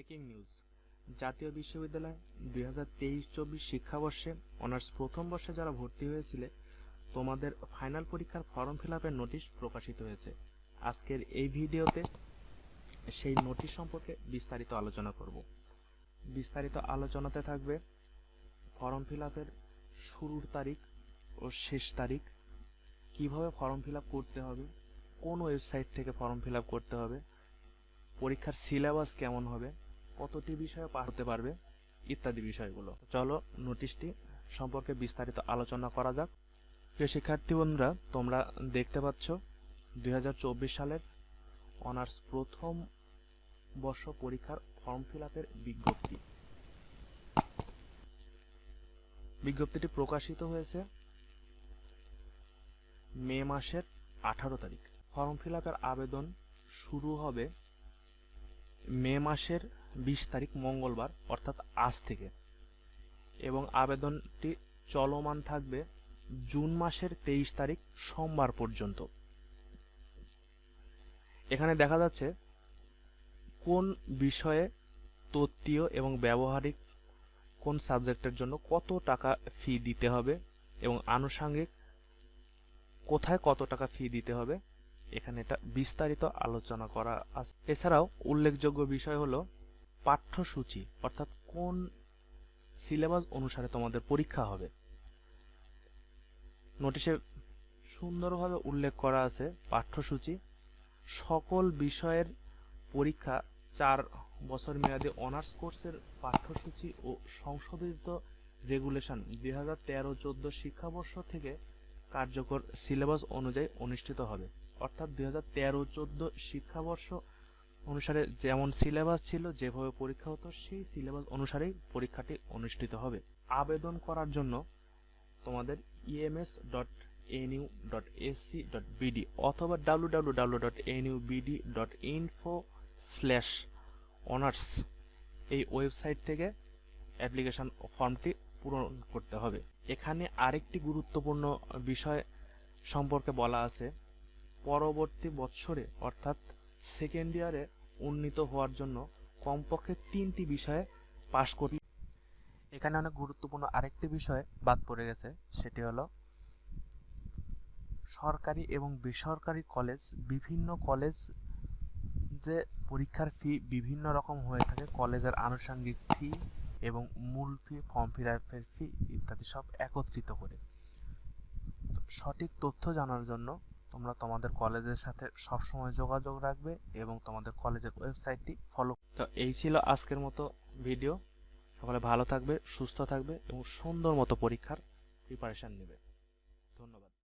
Breaking news. জাতীয় বিশ্ববিদ্যালয় দুই হাজার তেইশ চব্বিশ শিক্ষাবর্ষে অনার্স প্রথম বর্ষে যারা ভর্তি হয়েছিলে, তোমাদের ফাইনাল পরীক্ষার ফর্ম ফিল আপের নোটিশ প্রকাশিত হয়েছে। আজকের এই ভিডিওতে সেই নোটিশ সম্পর্কে বিস্তারিত আলোচনা করব। বিস্তারিত আলোচনাতে থাকবে ফর্ম ফিল আপের শুরুর তারিখ ও শেষ তারিখ, কীভাবে ফর্ম ফিল আপ করতে হবে, কোন ওয়েবসাইট থেকে ফর্ম ফিল আপ করতে হবে, পরীক্ষার সিলেবাস কেমন হবে কতটি বিষয়ে পার হতে পারবে, ইত্যাদি বিষয়গুলো। চলো নোটিশটি সম্পর্কে বিস্তারিত আলোচনা করা যাক। প্রিয় শিক্ষার্থী বন্ধুরা, তোমরা দেখতে পাচ্ছ দু হাজার চব্বিশ সালের অনার্স প্রথম বর্ষ পরীক্ষার ফর্ম ফিল আপের বিজ্ঞপ্তি। বিজ্ঞপ্তিটি প্রকাশিত হয়েছে মে মাসের আঠারো তারিখ। ফর্ম ফিল আপের আবেদন শুরু হবে মে মাসের বিশ তারিখ মঙ্গলবার, অর্থাৎ আজ থেকে। এবং আবেদনটি চলমান থাকবে জুন মাসের তেইশ তারিখ সোমবার পর্যন্ত। এখানে দেখা যাচ্ছে কোন বিষয়ে তত্ত্বীয় এবং ব্যবহারিক কোন সাবজেক্টের জন্য কত টাকা ফি দিতে হবে এবং আনুষঙ্গিক কোথায় কত টাকা ফি দিতে হবে, এখানে এটা বিস্তারিত আলোচনা করা আছে। এছাড়াও উল্লেখযোগ্য বিষয় হলো পাঠ্যসূচি, অর্থাৎ কোন সিলেবাস অনুসারে তোমাদের পরীক্ষা হবে। নোটিশে সুন্দরভাবে উল্লেখ করা আছে পাঠ্যসূচি, সকল বিষয়ের পরীক্ষা, চার বছর মেয়াদী অনার্স কোর্সের পাঠ্যসূচি ও সংশোধিত রেগুলেশন দুই হাজার তেরো চোদ্দ শিক্ষাবর্ষ থেকে কার্যকর সিলেবাস অনুযায়ী অনুষ্ঠিত হবে। অর্থাৎ দুই হাজার তেরো চোদ্দ শিক্ষাবর্ষ অনুসারে যেমন সিলেবাস ছিল যেভাবে পরীক্ষা হতো, সেই সিলেবাস অনুসারেই পরীক্ষাটি অনুষ্ঠিত হবে। আবেদন করার জন্য তোমাদের EMS dot NU dot SC dot BD অথবা W W W dot NU BD dot info slash honours এই ওয়েবসাইট থেকে অ্যাপ্লিকেশন ফর্মটি পূরণ করতে হবে। এখানে আরেকটি গুরুত্বপূর্ণ বিষয় সম্পর্কে বলা আছে। পরবর্তী বৎসরে, অর্থাৎ সেকেন্ড ইয়ারে উন্নীত হওয়ার জন্য কমপক্ষে তিনটি বিষয়ে পাশ করি। এখানে অনেক গুরুত্বপূর্ণ আরেকটি বিষয় বাদ পড়ে গেছে, সেটি হলো সরকারি এবং বেসরকারি কলেজ, বিভিন্ন কলেজ যে পরীক্ষার ফি বিভিন্ন রকম হয়ে থাকে, কলেজের আনুষঙ্গিক ফি এবং মূল ফি ফর্ম ফিল আপের ফি ইত্যাদি সব একত্রিত করে। সঠিক তথ্য জানার জন্য তোমরা তোমাদের কলেজের সাথে সবসময় যোগাযোগ রাখবে এবং তোমাদের কলেজের ওয়েবসাইটটি ফলো তো এই ছিল আজকের মতো ভিডিও সকলে ভালো থাকবে, সুস্থ থাকবে এবং সুন্দর মতো পরীক্ষার প্রিপারেশান নেবে। ধন্যবাদ।